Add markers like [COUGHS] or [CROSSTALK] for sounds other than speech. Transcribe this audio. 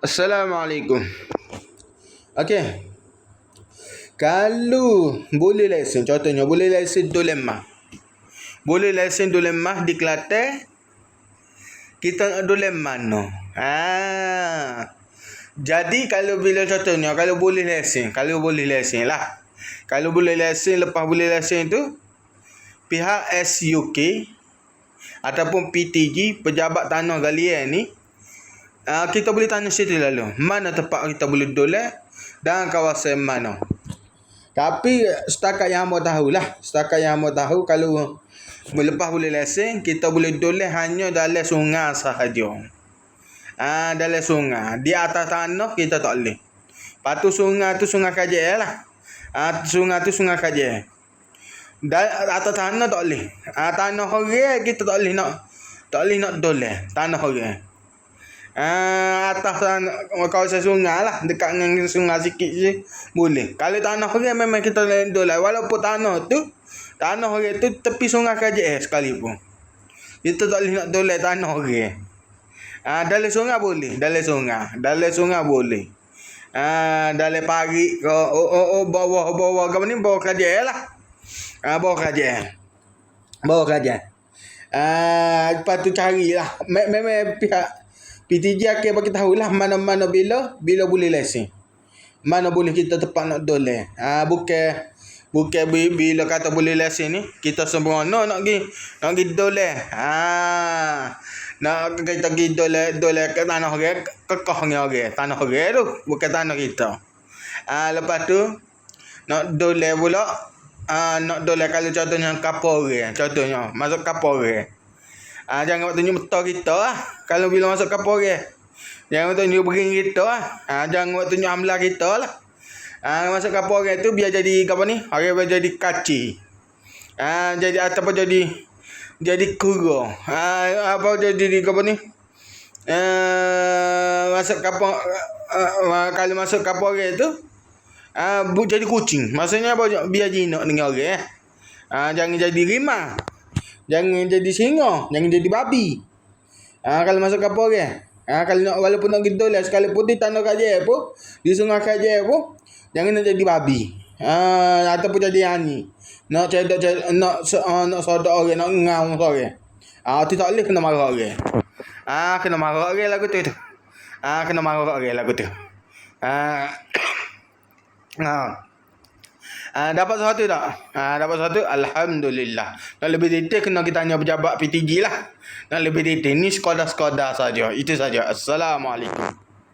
Assalamualaikum. Okey. Kalau boleh lesen, contohnya boleh lesen dolemah. Boleh lesen dolemah di Kelantan. Kita nak dolem mana? Ha. Jadi kalau bila contohnya kalau boleh lesen, kalau boleh lesen lah. Kalau boleh lesen lepas boleh lesen tu pihak SUK ataupun PTG pejabat tanah galian ni uh, kita boleh tanya situ lalu mana tempat kita boleh dolek dan kawasan mana tapi setakat yang hamba tahu lah setakat yang hamba tahu kalau lepas boleh lesen kita boleh dolek hanya dalam sungai sahaja Ah, dalam sungai. Di atas tanah kita tak boleh. Lepas tu sungai tu sungai kajal lah. Ah, sungai tu sungai kajal. Dan atas tanah tak boleh. Ah, tanah orang kita tak boleh nak tak boleh nak doleh tanah orang. Ah, atas tanah kawasan sungai lah dekat dengan sungai sikit je boleh. Kalau tanah orang memang kita boleh doleh walaupun tanah tu tanah orang tu tepi sungai kajal sekalipun. Kita tak boleh nak doleh tanah orang. Ah, dalam sungai boleh, dalam sungai. Dalam sungai boleh. Ah, dalam pagi ke oh, oh, oh bawah bawah ke ni bawah kerja lah. Ah, bawah kerja. Bawah kerja. Ah, lepas tu carilah. Memang pihak PTJ akan bagi tahu lah mana-mana bila bila boleh lesen. Mana boleh kita tepat nak doleh. Ah, bukan Bukan bila kata boleh lesen ni, kita semua no, nak pergi nak pergi doleh. Ah. Nak kita pergi doleh doleh ke tanah orang, kekahnya orang. Tanah orang tu, bukan tanah kita. Ah, lepas tu nak doleh pula ah, nak doleh kalau contohnya kapal orang, contohnya masuk kapal Ah, jangan waktu ni betul kita lah. Kalau bila masuk kapal orang. Jangan waktu ni bering kita lah. Ah, jangan waktu ni amla kita lah. Ah masuk kapal orang tu biar jadi apa ni? Orang biar jadi kaci. Ah jadi ataupun jadi jadi kuro. Ah apa jadi di apa ni? Ah masuk kapal uh, kalau masuk kapal orang tu ah bu jadi kucing. Maksudnya apa biar jinak dengan orang eh. Ah jangan jadi rimau. Jangan jadi singa, jangan jadi babi. Ah kalau masuk kapal orang. Ah kalau nak walaupun nak gitu lah sekalipun di tanah kaje apa, di sungai kaje apa, Jangan nak jadi babi. Ha, ataupun jadi ani. Nak cedok nak uh, nak sodok orang, nak ngau orang. Ah, tu tak boleh kena marah orang. Ah, kena marah orang lagu tu tu. Ah, kena marah orang lagu tu. Ah. Nah. [COUGHS] Ah, dapat sesuatu tak? Ah, dapat sesuatu? Alhamdulillah. Dan lebih detail kena kita tanya pejabat PTG lah. Dan lebih detail ni sekolah-sekolah saja. Itu saja. Assalamualaikum.